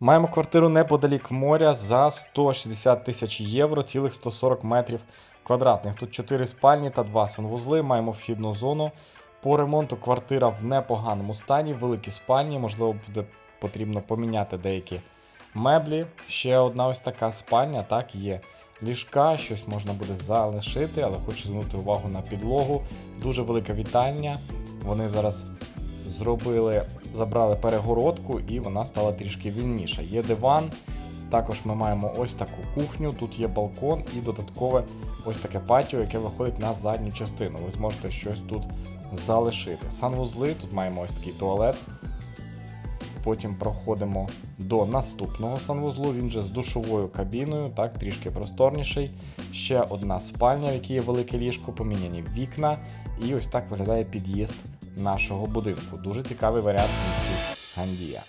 Маємо квартиру неподалік моря за 160 тисяч євро, цілих 140 метрів квадратних. Тут 4 спальні та 2 санвузли. Маємо вхідну зону. По ремонту квартира в непоганому стані, великі спальні, можливо, буде потрібно поміняти деякі меблі. Ще одна ось така спальня, так є. Ліжка, щось можна буде залишити, але хочу звернути увагу на підлогу. Дуже велика вітальня. Вони зараз зробили, забрали перегородку і вона стала трішки вільніша. Є диван. Також ми маємо ось таку кухню, тут є балкон і додаткове ось таке патіо, яке виходить на задню частину. Ви зможете щось тут залишити. Санвузли, тут маємо ось такий туалет. Потім проходимо до наступного санвузлу. Він же з душовою кабіною, так, трішки просторніший. Ще одна спальня, в якій є велике ліжко, поміняні вікна. І ось так виглядає під'їзд нашого будинку. Дуже цікавий варіант місті Гандія.